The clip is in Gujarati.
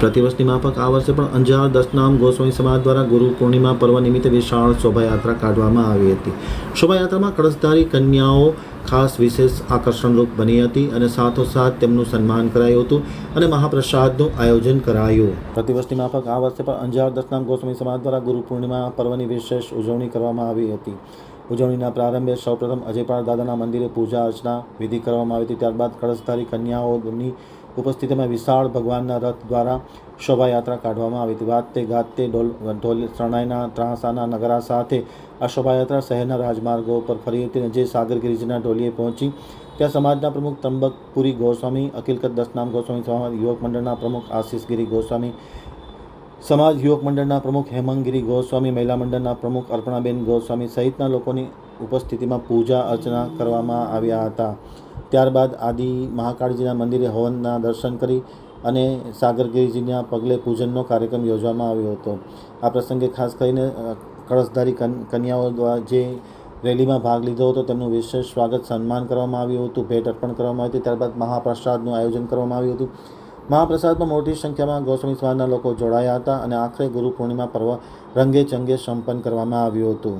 પ્રતિવર્ષની માફક આ વર્ષે પણ અંજાર દશનામ ગોસ્વામી સમાજ દ્વારા ગુરુ પૂર્ણિમા પર્વ નિમિત્તે વિશાળ શોભાયાત્રા કાઢવામાં આવી હતી. શોભાયાત્રામાં કળશધારી કન્યાઓ ખાસ વિશેષ આકર્ષણરૂપ બની હતી અને સાથોસાથ તેમનું સન્માન કરાયું હતું અને મહાપ્રસાદનું આયોજન કરાયું. પ્રતિવર્ષની માફક આ વર્ષે પણ અંજાર દશનામ ગોસ્વામી સમાજ દ્વારા ગુરુ પૂર્ણિમા પર્વની વિશેષ ઉજવણી કરવામાં આવી હતી. ઉજવણીના પ્રારંભે સૌપ્રથમ અજયપાળ દાદાના મંદિરે પૂજા અર્ચના વિધિ કરવામાં આવી હતી. ત્યારબાદ કળશધારી કન્યાઓની ઉપસ્થિતિમાં વિશાળ ભગવાનના રથ દ્વારા શોભાયાત્રા કાઢવામાં આવી હતી. વાતે ગાતે ઢોલ ઢોલ શરણાઈના ત્રાસાના નગરા સાથે આ શોભાયાત્રા શહેરના રાજમાર્ગો પર ફરી હતી જે સાગર ગિરિજીના ઢોલીએ પહોંચી, ત્યાં સમાજના પ્રમુખ ત્રંબકપુરી ગોસ્વામી અકિલકત દસનામ ગોસ્વામી સમાજ યુવક મંડળના પ્રમુખ આશીષગીરી ગોસ્વામી, સમાજ યુવક મંડળના પ્રમુખ હેમંગીરી ગોસ્વામી, મહિલા મંડળના પ્રમુખ અર્પણાબેન ગોસ્વામી સહિતના લોકોની ઉપસ્થિતિમાં પૂજા અર્ચના કરવામાં આવ્યા હતા. ત્યારબાદ આદિ મહાકાળજીના મંદિરે હવનના દર્શન કરી અને સાગરગીરીજીના પગલે પૂજનનો કાર્યક્રમ યોજવામાં આવ્યો હતો. આ પ્રસંગે ખાસ કરીને કળશધારી કન્યાઓ દ્વારા જે રેલીમાં ભાગ લીધો હતો, તેમનું વિશેષ સ્વાગત સન્માન કરવામાં આવ્યું હતું, ભેટ અર્પણ કરવામાં આવી હતી, ત્યારબાદ મહાપ્રસાદનું આયોજન કરવામાં આવ્યું હતું. મહાપ્રસાદમાં મોટી સંખ્યામાં ગોસ્વામી સમાજના લોકો જોડાયા હતા અને આખરે ગુરુ પૂર્ણિમા પર્વ રંગે ચંગે સંપન્ન કરવામાં આવ્યું હતું.